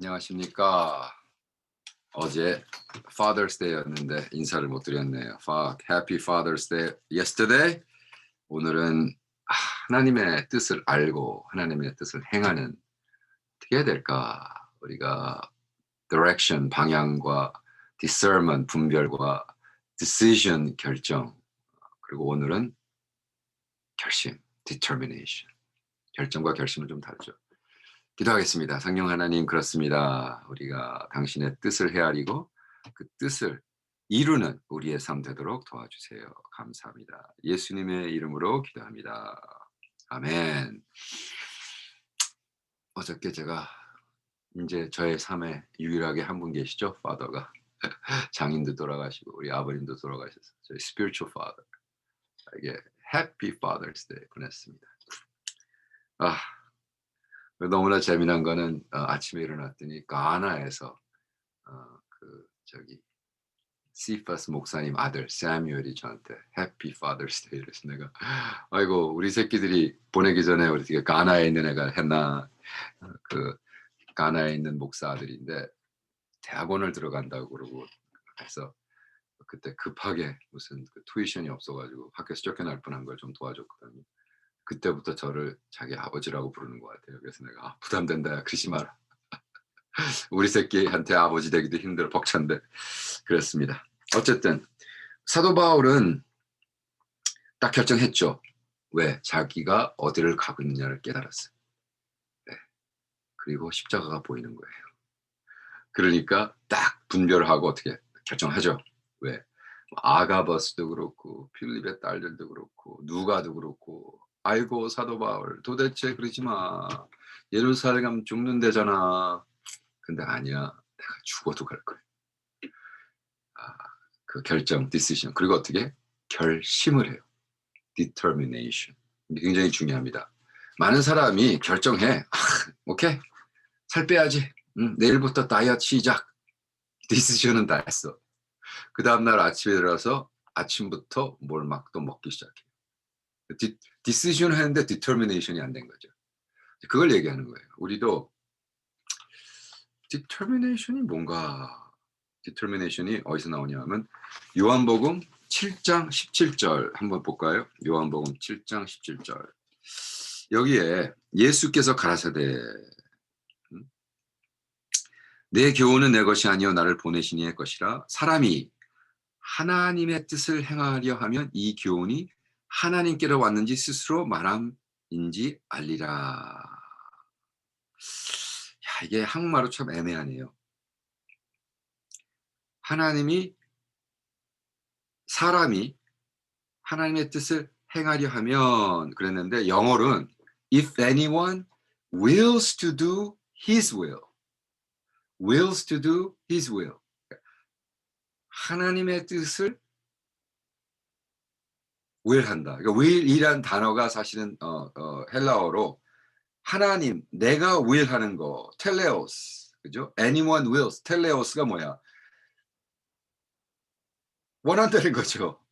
안녕하십니까. 어제 Father's Day였는데 인사를 못 드렸네요. Happy Father's Day yesterday. 오늘은 하나님의 뜻을 알고 하나님의 뜻을 행하는 어떻게 해야 될까? 우리가 direction 방향과 discernment 분별과 decision 결정 그리고 오늘은 결심 determination 결정과 결심은 좀 다르죠. 기도하겠습니다. 성령 하나님 그렇습니다. 우리가 당신의 뜻을 헤아리고 그 뜻을 이루는 우리의 삶 되도록 도와주세요. 감사합니다. 예수님의 이름으로 기도합니다. 아멘. 어저께 제가 이제 저의 삶에 유일하게 한 분 계시죠? 파더가 장인도 돌아가시고 우리 아버님도 돌아가셔서 저희 spiritual father 이게 Happy Father's Day 보냈습니다. 아 너무나 재미난 거는 어, 아침에 일어났더니 가나에서 어, 그 저기 시퍼스 목사님 아들 사뮤엘이 저한테 해피 파더스 데이를 해서 내가 아이고 우리 새끼들이 보내기 전에 우리 되게 가나에 있는 애가 했나 어, 그 가나에 있는 목사 아들인데 대학원을 들어간다고 그러고 해서 그때 급하게 무슨 그 투이션이 없어가지고 학교에서 쫓겨날 뻔한 걸 좀 도와줬거든요. 그때부터 저를 자기 아버지라고 부르는 것 같아요. 그래서 내가 아, 부담된다. 그러지 마라. 우리 새끼한테 아버지 되기도 힘들어 벅찬데 그랬습니다. 어쨌든 사도 바울은 딱 결정했죠. 왜? 자기가 어디를 가고 있느냐를 깨달았어요. 네. 그리고 십자가가 보이는 거예요. 그러니까 딱 분별하고 어떻게 결정하죠. 왜? 아가버스도 그렇고 필립의 딸들도 그렇고 누가도 그렇고 아이고 사도 바울. 도대체 그러지 마. 예루살렘 죽는 데잖아. 근데 아니야. 내가 죽어도 갈 거야. 아, 그 결정 decision. 그리고 어떻게? 결심을 해요. determination. 굉장히 중요합니다. 많은 사람이 결정해. 아, 오케이. 살 빼야지. 응, 내일부터 다이어트 시작. decision은 다 했어. 그 다음날 아침에 들어서 아침부터 뭘 막 또 먹기 시작해. 디, 디시전 했는데 디터미네이션이 안 된 거죠. 그걸 얘기하는 거예요. 우리도 디터미네이션이 뭔가 디터미네이션이 어디서 나오냐면 요한복음 7장 17절 한번 볼까요? 요한복음 7장 17절 여기에 예수께서 가라사대 음? 내 교훈은 내 것이 아니요 나를 보내시니의 것이라 사람이 하나님의 뜻을 행하려 하면 이 교훈이 하나님께로 왔는지 스스로 말함인지 알리라. 야, 이게 한국말로 참 애매하네요. 하나님이 사람이 하나님의 뜻을 행하려 하면 그랬는데 영어로는 if anyone wills to do his will wills to do his will 하나님의 뜻을 will한다. 그러니까 will이란 단어가 사실은 어, 어, 헬라어로 하나님, 내가 will하는 거, 텔레오스, 그죠? Anyone wills, 텔레오스가 뭐야? 원한다는 거죠.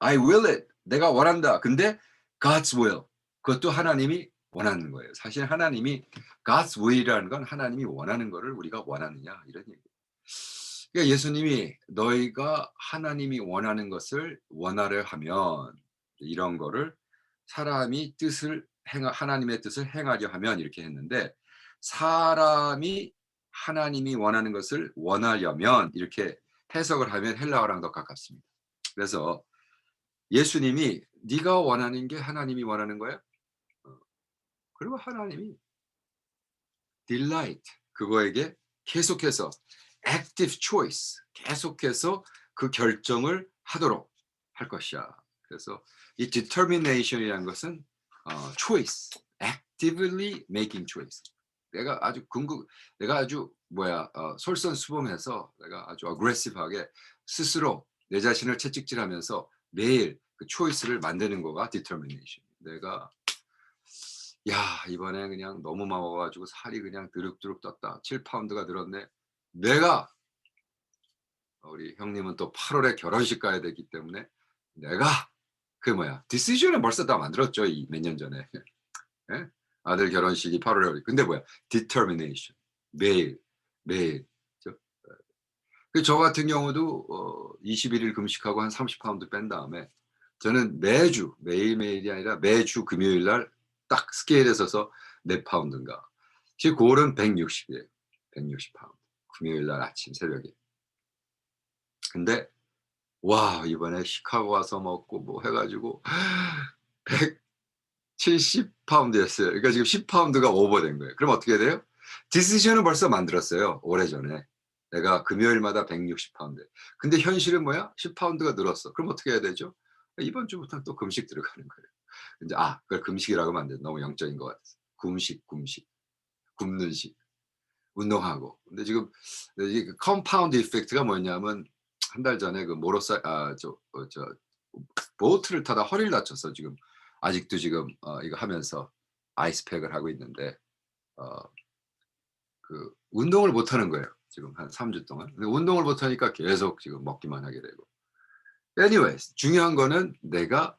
I will it, 내가 원한다. 근데 God's will, 그것도 하나님이 원하는 거예요. 사실 하나님이 God's will이라는 건 하나님이 원하는 거를 우리가 원하느냐 이런 얘기. 그러니까 예수님이 너희가 하나님이 원하는 것을 원하려 하면 이런 거를 사람이 뜻을 행 하나님의 뜻을 행하려 하면 이렇게 했는데 사람이 하나님이 원하는 것을 원하려면 이렇게 해석을 하면 헬라어랑 더 가깝습니다. 그래서 예수님이 네가 원하는 게 하나님이 원하는 거야? 어. 그리고 하나님이 delight 그거에게 계속해서 active choice 계속해서 그 결정을 하도록 할 것이야. 그래서 이 determination이라는 것은 어, choice, actively making choice. 내가 아주 궁극, 내가 아주 뭐야 어, 솔선수범해서 내가 아주 aggressive하게 스스로 내 자신을 채찍질하면서 매일 그 choice를 만드는 거가 determination. 내가 야 이번에 그냥 너무 마워가지고 살이 그냥 드륵드륵 떴다. 7파운드가 늘었네. 내가 우리 형님은 또 8월에 결혼식 가야 되기 때문에 내가 그 뭐야 디시전을 벌써 다 만들었죠 이몇년 전에 예? 아들 결혼식이 8월에 근데 뭐야 determination 매일 매일. 그죠? 그저 같은 경우도 어 21일 금식하고 한 30파운드 뺀 다음에 저는 매주 매일매일이 아니라 매주 금요일 날 딱 스케일에 서서 4파운드인가. 제 골은 160이에요. 160파운드. 금요일 날 아침 새벽에. 근데 와 이번에 시카고 와서 먹고 뭐 해 가지고 170파운드였어요. 그러니까 지금 10파운드가 오버된 거예요. 그럼 어떻게 돼요? 디시전은 벌써 만들었어요. 오래전에. 내가 금요일마다 160파운드. 근데 현실은 뭐야? 10파운드가 늘었어. 그럼 어떻게 해야 되죠? 이번 주부터는 또 금식 들어가는 거예요. 이제 아, 그걸 금식이라고 하면 안 돼. 너무 영적인 것 같아서. 금식, 금식. 굶는 식. 운동하고. 근데 지금 컴파운드 이펙트가 뭐냐면 한 달 전에 그 모로사 아저 어, 저 보트를 타다 허리를 다쳤어 지금 아직도 지금 어, 이거 하면서 아이스팩을 하고 있는데 어, 그 운동을 못 하는 거예요. 지금 한 3주 동안. 근데 운동을 못 하니까 계속 지금 먹기만 하게 되고. anyways, 중요한 거는 내가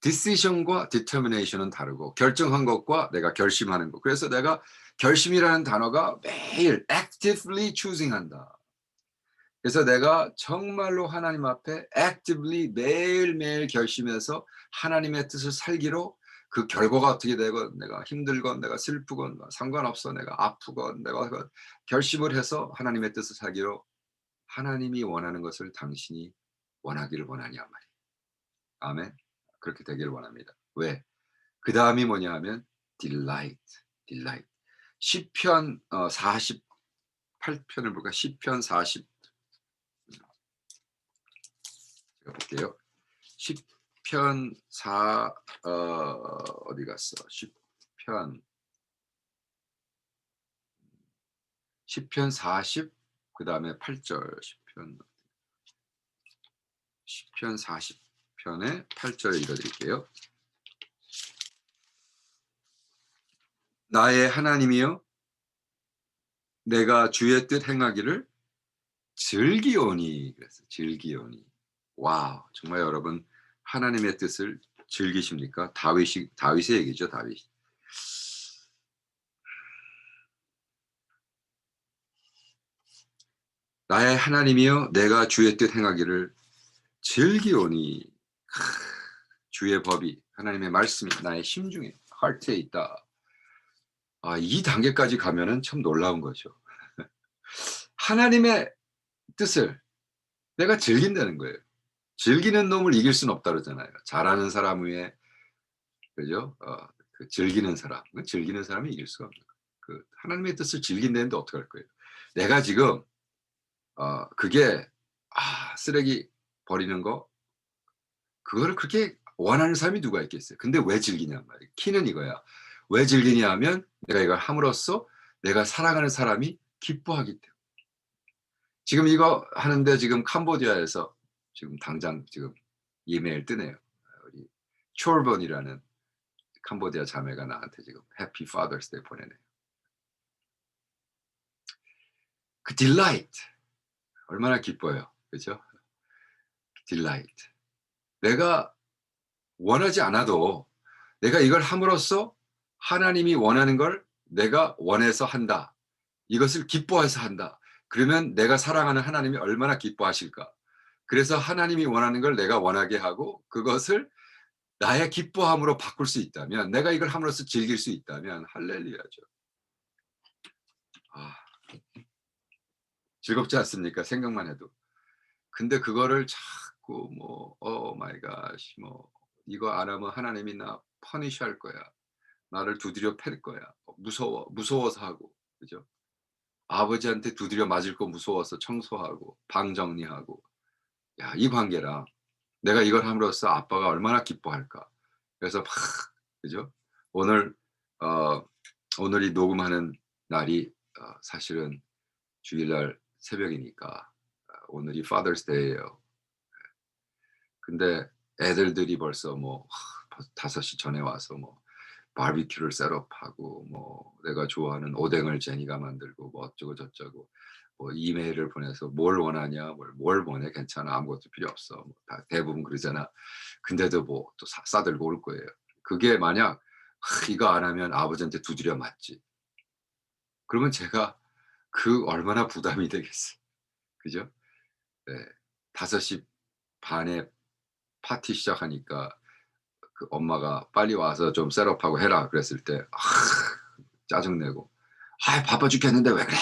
decision과 determination은 다르고 결정한 것과 내가 결심하는 것. 그래서 내가 결심이라는 단어가 매일 actively choosing 한다. 그래서 내가 정말로 하나님 앞에 actively 매일매일 결심해서 하나님의 뜻을 살기로 그 결과가 어떻게 되건 내가 힘들건 내가 슬프건 상관없어 내가 아프건 내가 결심을 해서 하나님의 뜻을 살기로 하나님이 원하는 것을 당신이 원하기를 원하냐 말이에요. 아멘. 그렇게 되기를 원합니다. 왜? 그 다음이 뭐냐 하면 delight, delight. 시편 어, 48편을 볼까? 시편 40 제가 볼게요. 시편 4 어, 어디 갔어? 시편 시편 40 그다음에 8절 시편 시편 40편의 8절 읽어 드릴게요. 나의 하나님이여 내가 주의 뜻 행하기를 즐기오니 그래서 즐기오니 와우 정말 여러분 하나님의 뜻을 즐기십니까? 다윗이 다윗의 얘기죠 다윗. 나의 하나님이여 내가 주의 뜻 행하기를 즐기오니 주의 법이 하나님의 말씀이 나의 심중에 하트에 있다. 아, 이 단계까지 가면은 참 놀라운 거죠. 하나님의 뜻을 내가 즐긴다는 거예요. 즐기는 놈을 이길 수는 없다 그러잖아요. 잘하는 사람 위에 그죠? 어, 그 즐기는 사람, 그 즐기는 사람이 이길 수가 없는. 그 하나님의 뜻을 즐긴다는데 어떻게 할 거예요? 내가 지금 어, 그게 아, 쓰레기 버리는 거 그거를 그렇게 원하는 사람이 누가 있겠어요? 근데 왜 즐기냐 말이에요. 키는 이거야. 왜 즐기냐 하면 내가 이걸 함으로써 내가 사랑하는 사람이 기뻐하기 때문에. 지금 이거 하는데 지금 캄보디아에서 지금 당장 지금 이메일 뜨네요. 우리 초르번이라는 캄보디아 자매가 나한테 지금 해피 파더스 데이 보내네요. 그 딜라이트 얼마나 기뻐요. 그죠? 딜라이트. 내가 원하지 않아도 내가 이걸 함으로써 하나님이 원하는 걸 내가 원해서 한다. 이것을 기뻐해서 한다. 그러면 내가 사랑하는 하나님이 얼마나 기뻐하실까? 그래서 하나님이 원하는 걸 내가 원하게 하고 그것을 나의 기뻐함으로 바꿀 수 있다면 내가 이걸 함으로써 즐길 수 있다면 할렐루야죠. 아, 즐겁지 않습니까? 생각만 해도. 근데 그거를 자꾸 뭐오 마이 갓, 뭐 이거 안 하면 하나님이 나 퍼니시 할 거야. 나를 두드려 팰 거야. 무서워. 무서워서 하고. 그죠? 아버지한테 두드려 맞을 거 무서워서 청소하고 방 정리하고 야, 이 관계랑 내가 이걸 함으로써 아빠가 얼마나 기뻐할까. 그래서 막 그죠? 오늘 어 오늘이 녹음하는 날이 어, 사실은 주일날 새벽이니까 어, 오늘이 Father's Day예요. 근데 애들들이 벌써 뭐 다섯 시 전에 와서 뭐 바비큐를 셋업하고 뭐 내가 좋아하는 오뎅을 제니가 만들고 뭐 어쩌고 저쩌고 뭐 이메일을 보내서 뭘 원하냐 뭘, 뭘 보내 괜찮아 아무것도 필요 없어 뭐다 대부분 그러잖아 근데도 뭐 또 싸들고 올 거예요 그게 만약 하, 이거 안 하면 아버지한테 두드려 맞지 그러면 제가 그 얼마나 부담이 되겠어요. 그죠? 네. 5시 반에 파티 시작하니까 그 엄마가 "빨리 와서 좀 셋업하고 해라." 그랬을 때 아 짜증 내고 "아이 바빠 죽겠는데 왜 그래?"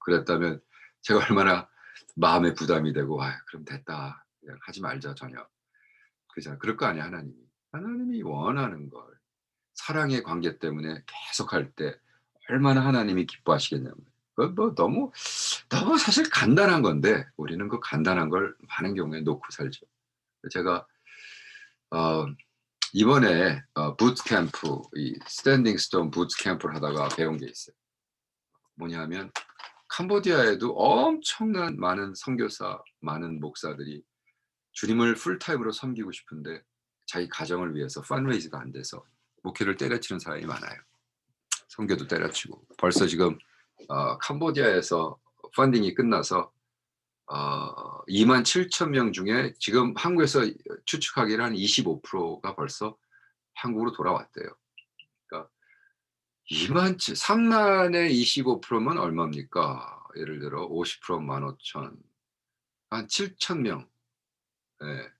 어 그랬다면 제가 얼마나 마음에 부담이 되고 '아이 그럼 됐다. 그냥 하지 말자 저녁.' 그잖아요. 그럴 거 아니에요 하나님이. 하나님이 원하는 걸 사랑의 관계 때문에 계속할 때 얼마나 하나님이 기뻐하시겠냐고요. 그건 뭐 너무 너무 사실 간단한 건데 우리는 그 간단한 걸 많은 경우에 놓고 살죠. 제가 어 이번에 어 부트 캠프 이 스탠딩 스톤 부트 캠프를 하다가 배운 게 있어요. 뭐냐면 캄보디아에도 엄청난 많은 선교사, 많은 목사들이 주님을 풀타임으로 섬기고 싶은데 자기 가정을 위해서 펀레이즈가 안 돼서 목회를 때려치는 사람이 많아요. 선교도 때려치고 벌써 지금 어 캄보디아에서 펀딩이 끝나서 어 2만 7천 명 중에 지금 한국에서 추측하기를 한 25%가 벌써 한국으로 돌아왔대요. 그러니까 2만 7 3만의 25%면 얼마입니까? 예를 들어 50% 15,000. 한 7천 명. 예.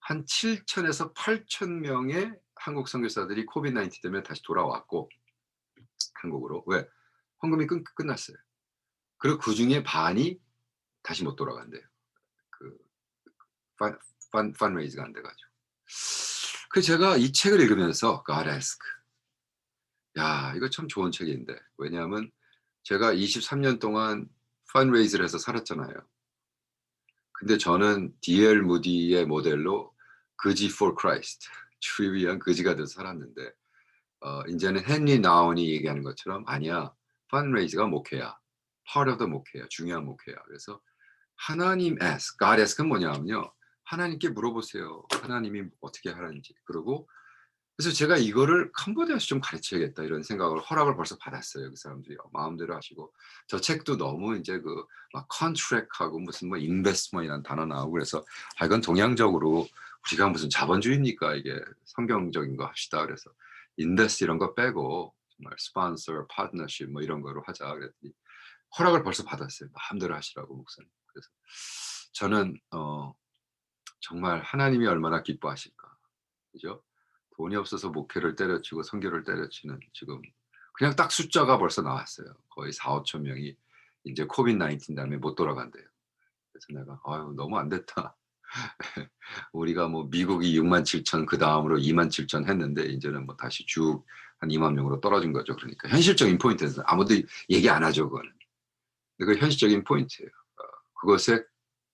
한 7천에서 8천 명의 한국 선교사들이 코비드 19 때문에 다시 돌아왔고 한국으로. 왜? 헌금이 끝 끝났어요. 그리고 그 중에 반이 다시 못 돌아간대요. 그 펀 펀 펀레이즈가 안 돼 가지고. 그래서 제가 이 책을 읽으면서 God ask. 야 이거 참 좋은 책인데. 왜냐하면 제가 23년 동안 펀레이즈를 해서 살았잖아요. 근데 저는 D.L. 무디의 모델로 거지 for Christ 주를 위한 거지가 돼서 살았는데 어 인제는 헨리 나운이 얘기하는 것처럼 "아니야. 펀레이즈가 목회야. part of the 목회야. 중요한 목회야." 그래서 하나님 ask, God ask은 뭐냐면요. 하나님께 물어보세요. 하나님이 어떻게 하는지. 그리고 그래서 제가 이거를 '캄보디아에서 좀 가르쳐야겠다.' 이런 생각을 허락을 벌써 받았어요. 그 사람들이 마음대로 하시고 저 책도 너무 인제 그 막 컨트랙하고 무슨 뭐 인베스트먼트이라는 단어 나오고 그래서 '아 이건 동양적으로 우리가 무슨 자본주의입니까 이게. 성경적인 거 합시다.' 그래서 인베스트 이런 거 빼고 정말 스폰서, 파트너십 뭐 이런 거로 하자 그랬더니 허락을 벌써 받았어요. 마음대로 하시라고 목사님. 그래서 저는 어 정말 하나님이 얼마나 기뻐하실까. 그죠? 돈이 없어서 목회를 때려치고 선교를 때려치는 지금 그냥 딱 숫자가 벌써 나왔어요. 거의 4-5천 명이 인제 코비드 19 다음에 못 돌아간대요. 그래서 내가 '아유 너무 안 됐다.' 우리가 뭐 미국이 6만 7천 그 다음으로 2만 7천 했는데 인제는 뭐 다시 쭉 한 2만 명으로 떨어진 거죠. 그러니까 현실적인 포인트에서 아무도 얘기 안 하죠 그거는. 근데 그 현실적인 포인트예요. 어 그것에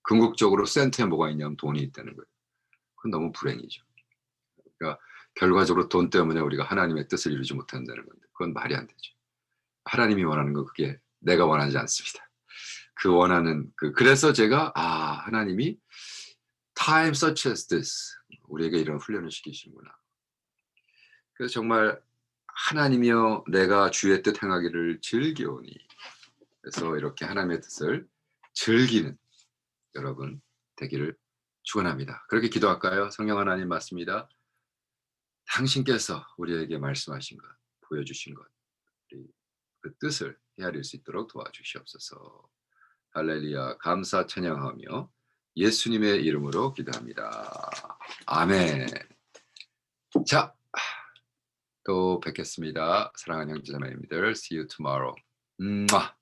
궁극적으로 센터에 뭐가 있냐면 돈이 있다는 거예요. 그건 너무 불행이죠. 그러니까 결과적으로 돈 때문에 우리가 하나님의 뜻을 이루지 못한다는 건데 그건 말이 안 되죠. 하나님이 원하는 건 그게 내가 원하지 않습니다. 그 원하는 그 그래서 제가 '아 하나님이 time such as this 우리에게 이런 훈련을 시키시는구나.' 그래서 정말 '하나님이여 내가 주의 뜻 행하기를 즐기오니.' 그래서 이렇게 하나님의 뜻을 즐기는 여러분 되기를 축원합니다. 그렇게 기도할까요? 성령 하나님 맞습니다. 당신께서 우리에게 말씀하신 것, 보여주신 것, 그 뜻을 헤아릴 수 있도록 도와주시옵소서. 할렐루야. 감사 찬양하며 예수님의 이름으로 기도합니다. 아멘. 자, 또 뵙겠습니다. 사랑하는 형제자매님들. See you tomorrow. 음아.